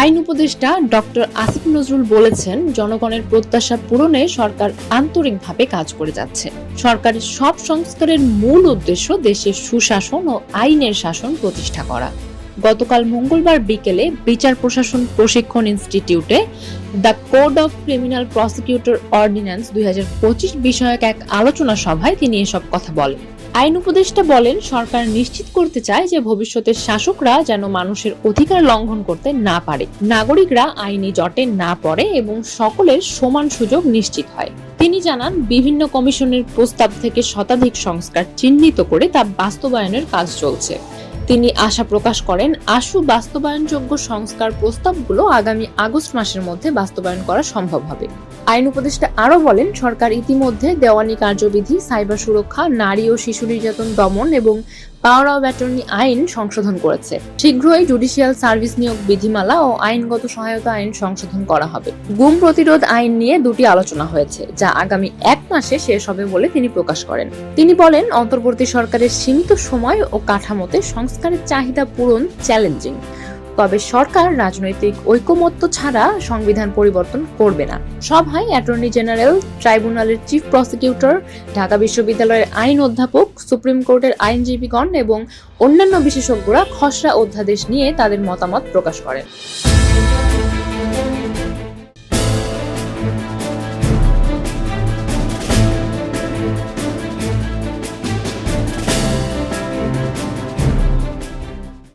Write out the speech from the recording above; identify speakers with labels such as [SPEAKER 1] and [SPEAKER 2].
[SPEAKER 1] আইন উপদেষ্টা ডক্টর আসিফ নজরুল বলেছেন, জনগণের প্রত্যাশা পূরণে সরকার আন্তরিকভাবে কাজ করে যাচ্ছে। সরকারের সব সংস্কারের মূল উদ্দেশ্য দেশের সুশাসন ও আইনের শাসন প্রতিষ্ঠা করা। গতকাল মঙ্গলবার বিকেলে বিচার প্রশাসন প্রশিক্ষণ ইনস্টিটিউটে the code of criminal prosecutor ordinance দুই হাজার পঁচিশ বিষয়ক এক আলোচনা সভায় তিনি এসব কথা বলেন। আইন উপদেষ্টা বলেন, সরকার নিশ্চিত করতে চায় যে ভবিষ্যতের শাসকরা যেন মানুষের অধিকার লঙ্ঘন করতে না পারে। নাগরিকরা আইনি জটে না পড়ে এবং সকলের সমান সুযোগ নিশ্চিত হয়। তিনি জানান, বিভিন্ন কমিশনের প্রস্তাব থেকে শতাধিক সংস্কার চিহ্নিত করে তা বাস্তবায়নের কাজ চলছে। তিনি আশা প্রকাশ করেন, আশু বাস্তবায়নযোগ্য সংস্কার প্রস্তাবগুলো আগামী আগস্ট মাসের মধ্যে বাস্তবায়ন করা সম্ভব হবে। আইন উপদেষ্টা আরও বলেন, সরকার ইতিমধ্যে দেওয়ানি কার্যবিধি, সাইবার সুরক্ষা, নারী ও শিশু নির্যাতন দমন এবং পাওয়ার অব অ্যাটর্নি আইন সংশোধন করেছে। শীঘ্রই জুডিশিয়াল সার্ভিস নিয়োগ বিধিমালা ও আইনগত সহায়তা আইন সংশোধন করা হবে। গুম প্রতিরোধ আইন নিয়ে দুটি আলোচনা হয়েছে, যা আগামী এক মাসে শেষ হবে বলে তিনি প্রকাশ করেন। তিনি বলেন, অন্তর্বর্তী সরকারের সীমিত সময় ও কাঠামোতে সংস্কারের চাহিদা পূরণ চ্যালেঞ্জিং তবে সরকার রাজনৈতিক ঐকমত্য ছাড়া সংবিধান পরিবর্তন করবে না। সভায় অ্যাটর্নি জেনারেল, ট্রাইব্যুনালের চিফ প্রসিকিউটর, ঢাকা বিশ্ববিদ্যালয়ের আইন অধ্যাপক, সুপ্রিম কোর্টের আইনজীবীগণ এবং অন্যান্য বিশেষজ্ঞরা খসড়া অধ্যাদেশ নিয়ে তাদের মতামত প্রকাশ করেন।